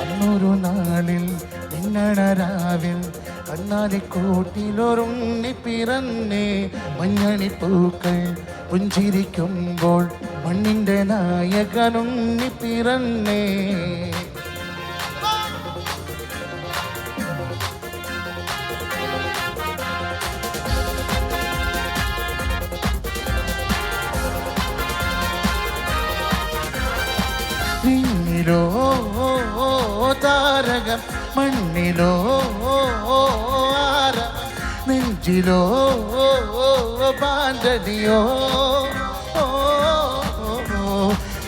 അന്നൊരു നാളിൽ മിന്നണരാവിൽ കണ്ണാലിക്കൂട്ടിലൊരുണ്ണി പിറന്നേ മഞ്ഞണിപ്പൂക്കൾ പുഞ്ചിരിക്കുമ്പോൾ മണ്ണിന്റെ നായകനുണ്ണി പിറന്നേ. വിണ്ണിലോ താരകം മണ്ണിലോ ആര നെഞ്ചിലോ പാഞ്ചടിയോ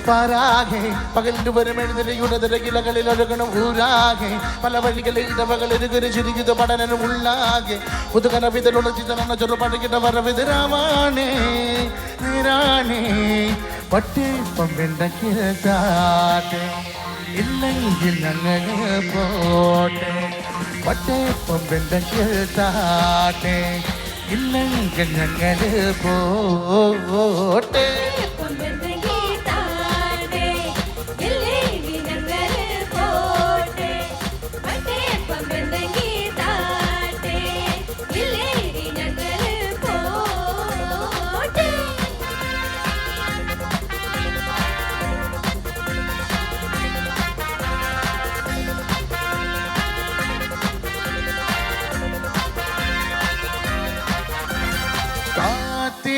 പരാകെ പകലിന് വരും എഴുതിരയുടെ തിരകിലകളിൽ ഒഴുകണം ഊരാകെ പല വഴികളിൽ ഇടവകളിൽ ചുരുക്കിത് പഠനം ഉള്ളാകെ പുതുകന വിതലുള്ള ചിതറന്ന ചെറുപടകിട്ട വരവിതരാമാണേ നിരാണേ. പട്ടിപ്പം വെണ്ടക്കിരതാട്ടെ இல்லைங்கில் நன்னக போட்டேன். பட்டை பொம்பெந்தங்கள் தாட்டேன் இல்லைங்கில் நன்னது போட்டேன்.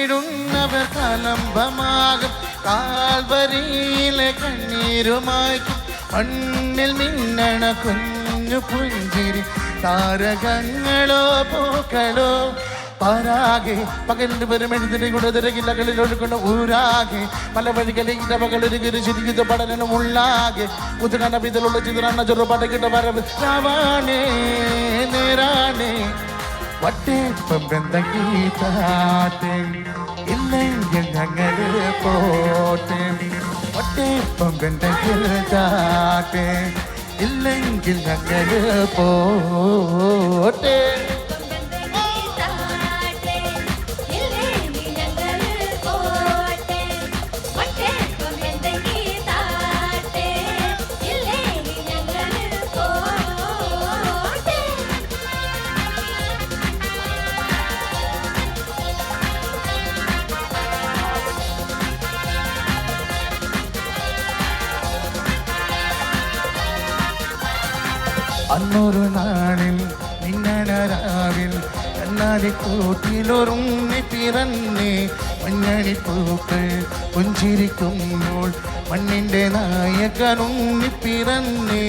കാത്തിടുന്നവർ കലംബമാകും. കാൽവരിയിലെ കണ്ണീരുമായി മണ്ണിൽ മിന്നണ കുഞ്ഞു പുഞ്ചിരി. താരകങ്ങളോ പൂക്കളോ പരാകെ പകലിന് പെരുമെഴുതിനെ എഴുതിരി തിരകിലകളിൽ ഒഴുകുന്ന ഊരാകെ. പല വഴികളിൽ ഇടവകളിൽ ചിരിക്കുന്ന പഠനം ഉള്ളാകെ. പുതുകണ വിതലുള്ള ചിതറന്ന ചെറുപടകിട്ട വരവ്. രാവാണേ നേരാണേ. വട്ടേപ്പം ബന്ധഗീതാട്ടെ ഇല്ലെങ്കിൽ ഞങ്ങൾ പോട്ടെ വട്ടേപ്പം ബന്ധഗീതാട്ടെ ഇല്ലെങ്കിൽ ഞങ്ങൾ പോട്ടെ അന്നൊരു നാളിൽ മിന്നണരാവിൽ കണ്ണാടി കൂട്ടിലൊരുങ്ങി പിറന്നേ. മഞ്ഞണിപ്പൂക്കൾ പുഞ്ചിരിക്കുമ്പോൾ മണ്ണിന്റെ നായകനുണ്ണി പിറന്നേ.